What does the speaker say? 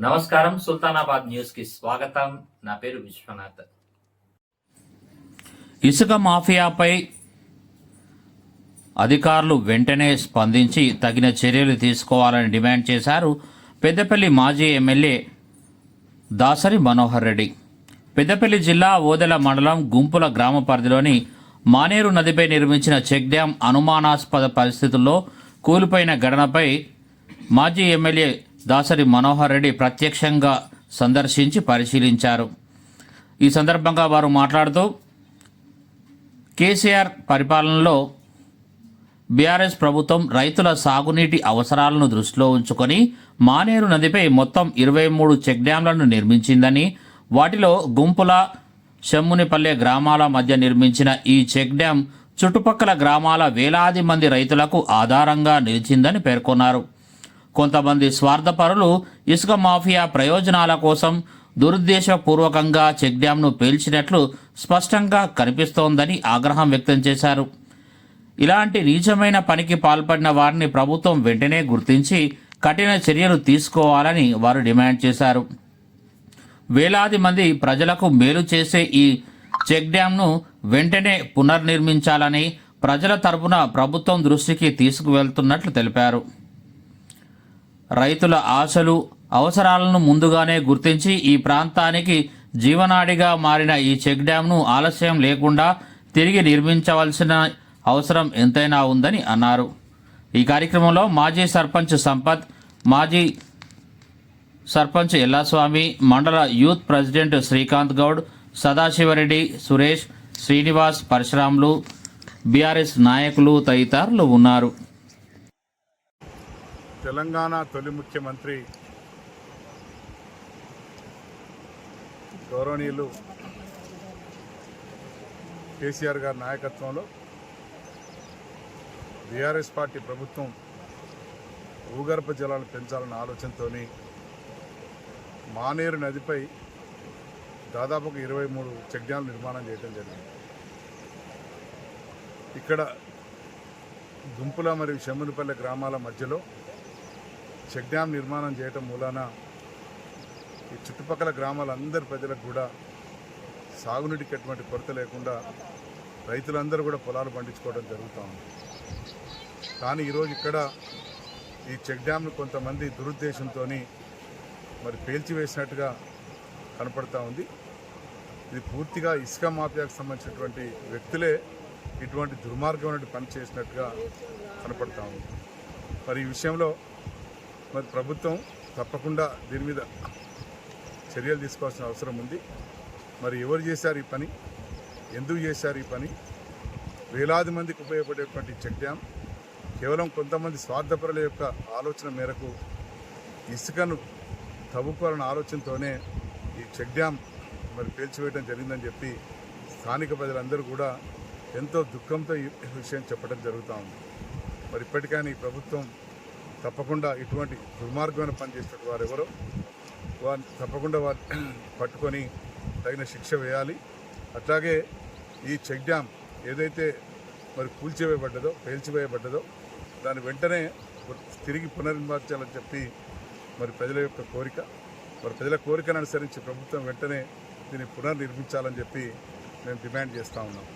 నమస్కారం సుల్తానాబాద్ న్యూస్కి స్వాగతం. నా పేరు విశ్వనాథ్. ఇసుక మాఫియాపై అధికారులు వెంటనే స్పందించి తగిన చర్యలు తీసుకోవాలని డిమాండ్ చేశారు పెద్దపల్లి మాజీ ఎమ్మెల్యే దాసరి మనోహర్ రెడ్డి. పెద్దపల్లి జిల్లా ఓదెల మండలం గుంపుల గ్రామ పరిధిలోని మానేరు నదిపై నిర్మించిన చెక్ డ్యాం అనుమానాస్పద పరిస్థితుల్లో కూలిపోయిన ఘటనపై మాజీ ఎమ్మెల్యే దాసరి మనోహర్ రెడ్డి ప్రత్యక్షంగా సందర్శించి పరిశీలించారు. ఈ సందర్భంగా వారు మాట్లాడుతూ కేసీఆర్ పరిపాలనలో బీఆర్ఎస్ ప్రభుత్వం రైతుల సాగునీటి అవసరాలను దృష్టిలో ఉంచుకొని మానేరు నదిపై మొత్తం ఇరవై మూడు చెక్ డ్యాంలను నిర్మించిందని వాటిలో గుంపుల షమ్మునిపల్లె గ్రామాల మధ్య నిర్మించిన ఈ చెక్ డ్యాం చుట్టుపక్కల గ్రామాల వేలాది మంది రైతులకు ఆధారంగా నిలిచిందని పేర్కొన్నారు. కొంతమంది స్వార్థపరులు ఇసుక మాఫియా ప్రయోజనాల కోసం దురుద్దేశపూర్వకంగా చెక్ డ్యాంను పేల్చినట్లు స్పష్టంగా కనిపిస్తోందని ఆగ్రహం వ్యక్తం చేశారు. ఇలాంటి నీచమైన పనికి పాల్పడిన వారిని ప్రభుత్వం వెంటనే గుర్తించి కఠిన చర్యలు తీసుకోవాలని వారు డిమాండ్ చేశారు. వేలాది మంది ప్రజలకు మేలు చేసే ఈ చెక్ డ్యాంను వెంటనే పునర్నిర్మించాలని ప్రజల తరపున ప్రభుత్వం దృష్టికి తీసుకువెళ్తున్నట్లు తెలిపారు. రైతుల ఆశలు అవసరాలను ముందుగానే గుర్తించి ఈ ప్రాంతానికి జీవనాడిగా మారిన ఈ చెక్ డ్యాంను ఆలస్యం లేకుండా తిరిగి నిర్మించవలసిన అవసరం ఎంతైనా ఉందని అన్నారు. ఈ కార్యక్రమంలో మాజీ సర్పంచ్ సంపత్ మాజీ సర్పంచ్ ఎల్లాస్వామి మండల youth president Srikanth Goud Sadashivareddy Suresh Srinivas Parashuramulu BRS నాయకులు తదితరులు ఉన్నారు. తెలంగాణ తొలి ముఖ్యమంత్రి గౌరవనీయులు కేసీఆర్ గారి నాయకత్వంలో బీఆర్ఎస్ పార్టీ ప్రభుత్వం భూగర్భ జలాలు పెంచాలన్న ఆలోచనతో మానేరు నదిపై దాదాపుగా ఇరవై మూడు చెక్ డ్యామ్లు నిర్మాణం చేయడం జరిగింది. ఇక్కడ గుంపుల మరియు షమ్మునిపల్లె గ్రామాల మధ్యలో చెక్ డ్యామ్ నిర్మాణం చేయటం మూలాన ఈ చుట్టుపక్కల గ్రామాలందరి ప్రజలకు కూడా సాగునీటికి ఎటువంటి కొరత లేకుండా రైతులందరూ కూడా పొలాలు పండించుకోవడం జరుగుతూ ఉంది. కానీ ఈరోజు ఇక్కడ ఈ చెక్ డ్యామ్ను కొంతమంది దురుద్దేశంతో మరి పేల్చివేసినట్టుగా కనపడతా ఉంది. ఇది పూర్తిగా ఇసుక మాఫియాకు సంబంధించినటువంటి వ్యక్తులే ఇటువంటి దుర్మార్గమైనటువంటి పని చేసినట్టుగా కనపడతా ఉంది. మరి ఈ విషయంలో మరి ప్రభుత్వం తప్పకుండా దీని మీద చర్యలు తీసుకోవాల్సిన అవసరం ఉంది. మరి ఎవరు చేశారు ఈ పని? ఎందుకు చేశారు ఈ పని? వేలాది మందికి ఉపయోగపడేటువంటి చెక్ డ్యామ్ కేవలం కొంతమంది స్వార్థపరుల యొక్క ఆలోచన మేరకు ఇసుకను తవ్వుకోవాలన్న ఆలోచనతోనే ఈ చెక్ డ్యామ్ మరి పేల్చివేయడం జరిగిందని చెప్పి స్థానిక ప్రజలందరూ కూడా ఎంతో దుఃఖంతో ఈ విషయం చెప్పడం జరుగుతూ ఉంది. మరి ఇప్పటికైనా ఈ ప్రభుత్వం తప్పకుండా ఇటువంటి దుర్మార్గమైన పని వారు ఎవరో వారిని తప్పకుండా వారు పట్టుకొని తగిన శిక్ష వేయాలి. అట్లాగే ఈ చెక్ డ్యామ్ ఏదైతే మరి కూల్చివేయబడ్డదో పేల్చివేయబడ్డదో దాని వెంటనే తిరిగి పునర్నిర్మించాలని చెప్పి మరి ప్రజల యొక్క కోరిక. మరి ప్రజల కోరికను అనుసరించి ప్రభుత్వం వెంటనే దీన్ని పునర్నిర్మించాలని చెప్పి మేము డిమాండ్ చేస్తూ ఉన్నాం.